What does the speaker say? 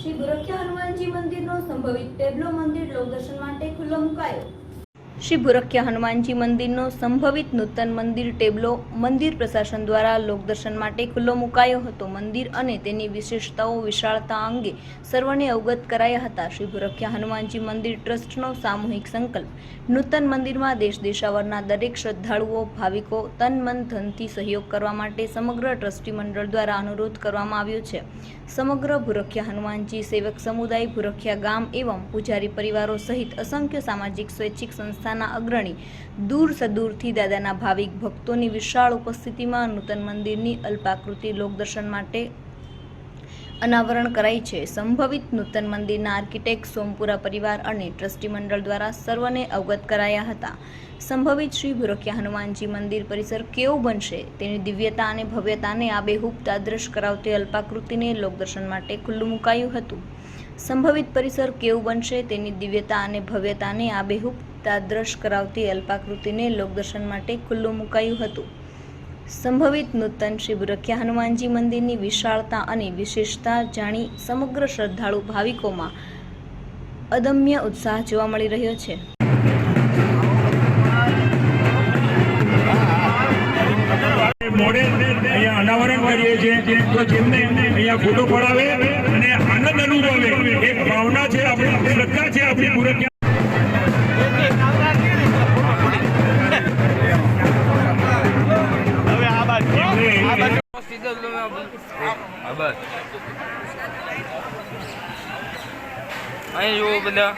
શ્રી ભુરખ્યા હનુમાનજી મંદિરનો સંભવિત ટેબલો મંદિર લોકદર્શન માટે ખુલ્લો મુકાયો. શ્રી ભુરખ્યા હનુમાનજી મંદિરનો સંભવિત નૂતન મંદિર ટેબલો મંદિર પ્રશાસન દ્વારા લોકદર્શન માટે ખુલ્લો મુકાયો હતો. મંદિર અને તેની વિશેષતાઓ વિશાળતા અંગે સર્વને અવગત કરાયા હતા. શ્રી ભુરખ્યા હનુમાનજી મંદિર ટ્રસ્ટનો સામૂહિક સંકલ્પ, નૂતન મંદિરમાં દેશ દેશાવરના દરેક શ્રદ્ધાળુઓ, ભાવિકો, તન મન ધનથી સહયોગ કરવા માટે સમગ્ર ટ્રસ્ટી મંડળ દ્વારા અનુરોધ કરવામાં આવ્યો છે. સમગ્ર ભુરખ્યા હનુમાનજી સેવક સમુદાય ભુરખ્યા ગામ એવં પૂજારી પરિવારો સહિત અસંખ્ય સામાજિક, સ્વૈચ્છિક સંસ્થાના અગ્રણી. દૂર સદૂરથી દાદાના ભાવિક ભક્તોની વિશાળ ઉપસ્થિતિમાં નૂતન મંદિરની અલ્પાકૃતિ લોકદર્શન માટે અનાવરણ કરાઈ છે. સંભવિત નૂતન મંદિરના આર્કિટેક્ટ સોમપુરા પરિવાર અને ટ્રસ્ટી મંડળ દ્વારા સર્વને અવગત કરાયા હતા. સંભવિત શ્રી ભુરખ્યા હનુમાનજી મંદિર પરિસર કેવું બનશે? તેની દિવ્યતા અને ભવ્યતાને આબેહૂબ તાદ્રશ કરાવતી અલ્પાકૃતિને લોકદર્શન માટે ખુલ્લું મુકાયું હતું. સંભવિત પરિસર કેવું બનશે તેની દિવ્યતા અને ભવ્યતાને આબેહૂબ તાદ્રશ કરાવતી અલ્પાકૃતિને લોકદર્શન માટે ખુલ્લું મુકાયું હતું. સંભવિત નૂતન શ્રી ભુરખ્યા હનુમાનજી મંદિરની વિશાળતા અને વિશેષતા જાણી સમગ્ર શ્રદ્ધાળુ ભાવિકોમાં અદમ્ય ઉત્સાહ જોવા મળી રહ્યો છે. અનાવરણ કરીએ છીએ અહીંયા ફોટો પડાવે આનંદ અનુભવે એ. ભાવના છે આપણી શ્રદ્ધા છે આપણી પૂરક હવે આ બાજુ. આ બાજુ સીધો જ તમે આ બસ. અહીં જુઓ બધા.